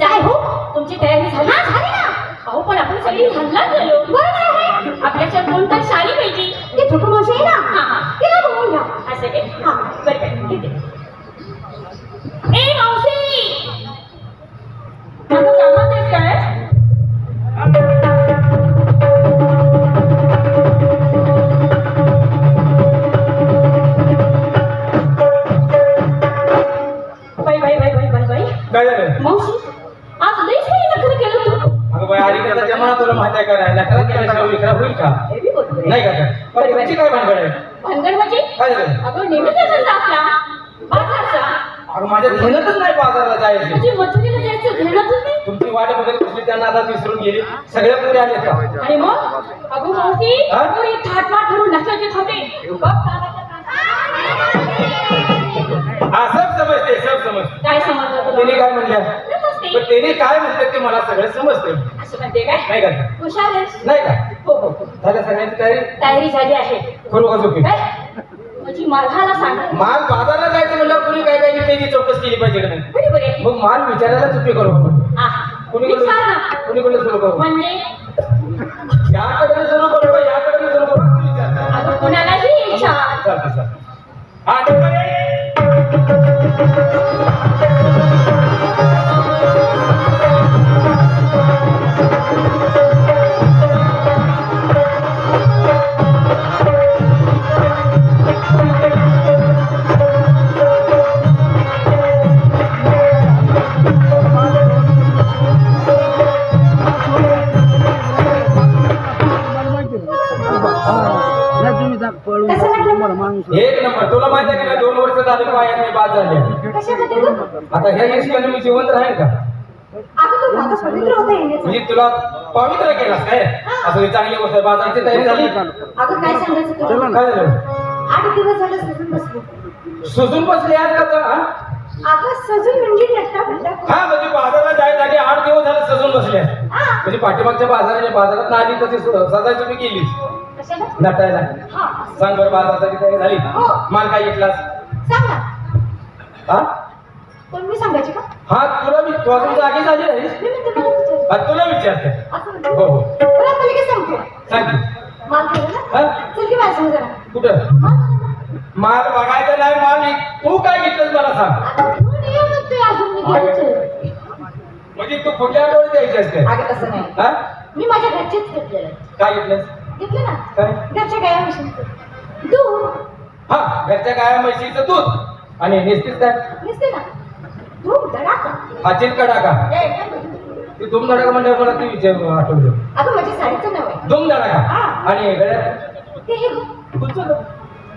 काय हो तुमची तयारी झाली? झाली ना. अहो पण आपण सगळी हल्ला झालो बरोबर आहे. आपल्याच्या दोन तास साडी पाहिजे काय झालं? मावशी आज लईच काही नखरं केलं तू. अगं बाई अलीकडचा जमाना तुला माहिती आहे का नाही लेकरात केल्याशिवाय विकरा होईल का? हे बी बरोबर आहे. नाही का काय? पण तुमची काय भानगड आहे? भानगड म्हणजे? काय झालं? अगं नेहमीच असेल आपला. बाजारचा. अगं माझ्या ध्यानातच नाही बाजारला जायचं. म्हणजे मजुरीला जायचं घेणंच नाही? तुमची वाट बघत बसली त्यांना आता विसरून गेली. सगळ्या पुढे आले का? आणि मग? अगो मावशी हा? थाटमाट ठरून नसल्याचे खाते बघ कानाच्या. हा सब समजते सब समजते. काय समजलं त्यांनी काय नमस्ते. पण त्यांनी काय म्हणतात ते मला सगळं समजते असं म्हणते काय? नाही का? हुशार आहेस? नाही का? हो हो हो. झालं सगळ्यांची तयारी? तयारी झाली आहे. करू का म्हणजे सांग. माल बाजारला जायचं म्हणल्यावर कुणी काय काय त्याची चौकस केली पाहिजे का नाही? मग माल विचारायला चुकी करू आपण. ना. कुणीकडे सुरू करू? म्हणजे माहिती आहे का? नाही, दोन वर्ष झाले पायाने बाद झाले. कशामध्ये गं? आता ह्या इष्टाने मी जिवंत राहील का? अगं तू माझा पवित्र होता येण्याचा. म्हणजे तुला पवित्र केलास काय? असं ही चांगली गोष्ट आहे. बाजारची तयारी झाली? अगं काय सांगायचं तुला? काय झालं? आठ दिवस झालं सजून बसलो. सुजून बसले आज का तर, हा? अगं सजून म्हणजे हा म्हणजे बाजारला जायसाठी आठ दिवस झाले सजून बसले हा. म्हणजे पाठीमागच्या बाजाराच्या बाजारात आली तशी स- सजायची मी केलीच. कशाला नटायला. हा. सांग बरं तयारी झाली? हो. माल काय घेतलास सांग ना. हा? पण मी सांगायची का? हा तुला मी तू अजून जागी झाली नाही. हा, तुला विचारते. हो हो. सांगतो. सांग. माल हा? चल की जरा. कुठं? माल बघायचा नाही माल तू काय घेतलंस मला सांग. म्हणजे तू कुठल्या तसं नाही. हा? मी माझ्या घरचेच घेतलेलं काय घेतलंस? घेतलं ना? काय? घरच्या गाया म्हशींचं दूध. हा घरच्या गाया म्हशीचं दूध. आणि नेसतीस काय? दिसते ना. दूध दडाका हाचीन कडा का ए, काय म्हणते? ती दुम म्हणजे मला ती विचार आठवलं अगं माझ्या साडीचं नाव आहे. दुम हा. आणि गळ्यात? ते हे गं. कुठचं?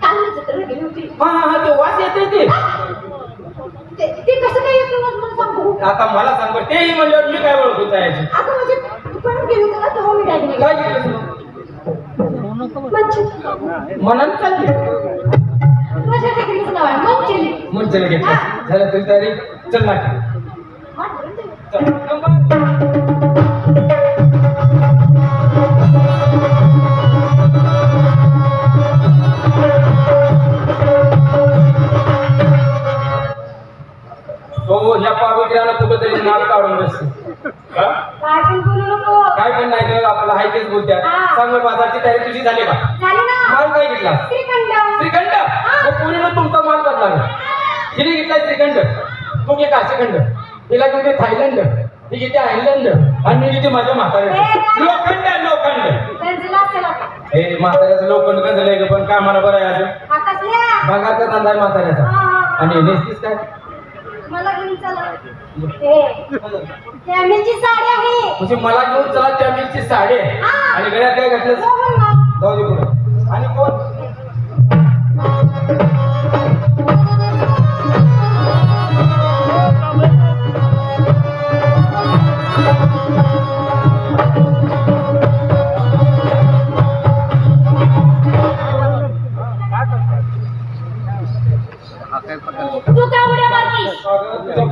काल मी जत्रेला गेली होती. हा हा हा तो वास येते ते. ते ते कसं काय येतं मग मला सांगू? आता मला सांग बरं तेही म्हणल्यावर मी काय ओळखू जायचे? अगं म्हणजे दुकानात गेली होती ना तेव्हा मी डॅडीने काय घेतलं म्हणून माझ्या नाव आहे घेतलं झालं तुझी तयारी ना. चल. काय पण बोलू नको. काय पण नाही गं, आपलं हाय तेच बोलत्या हा. बरं, बाजारची तयारी तुझी झाली का झाली ना? माल काय घेतला? श्रीखंड. श्रीखंड? मग पुरीनं तुमचा माल बदला हिने घेतलाय श्रीखंड. तू घे काशीखंड हिला घेते थायलंड. ही घेते आयर्लंड. आणि मी घेते माझ्या म्हाताऱ्या लोखंड लोखंड. गंजला असेल आता. हे म्हाताऱ्याचं लोखंड गंजलंय ग पण काय मला बरं आहे अजून? हा कसल्या? भागाचा धंदा आहे म्हाताऱ्याचा. आणि नेसतीस काय? मला घेऊन चला. फॅमिलीची साडी आहे. म्हणजे मला घेऊन चला त्या मीची साडी. आहे हा. आणि गळ्यात काय घातलं हो म्हणलं. जाऊ दे पुढं.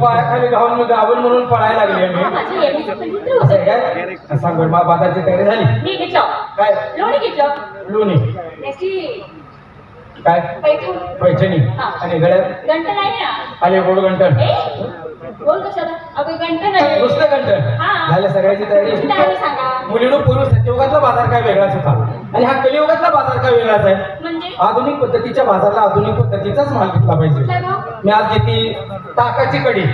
पायाखाली घालून मी गावून म्हणून पळायला लागले मी. माझी येण्याचं पण मित्र असं होतं. आहे काय? सांग बरं, मा- बाजारची तयारी झाली. मी घेतलं काय? लोणी घेतलं लोणी. त्याची काय? पैठण. पैठणी. आणि गळ्यात? गंट नाही ना? आले गोड गंटन ए बोल कशाला? अगं गंटन आहे. नुसतं हा. झाल्या सगळ्याची तयारी. तयारी सांगा. मुलीनं पूर्व सत्ययुगातला बाजार काय वेगळाच होता? आणि हा कलियुगातला बाजार काय वेगळाच आहे? म्हणजे? आधुनिक पद्धतीच्या बाजारला आधुनिक पद्धतीचाच माल घेतला पाहिजे. कुठला? मी आज घेतली ताकाची कडी.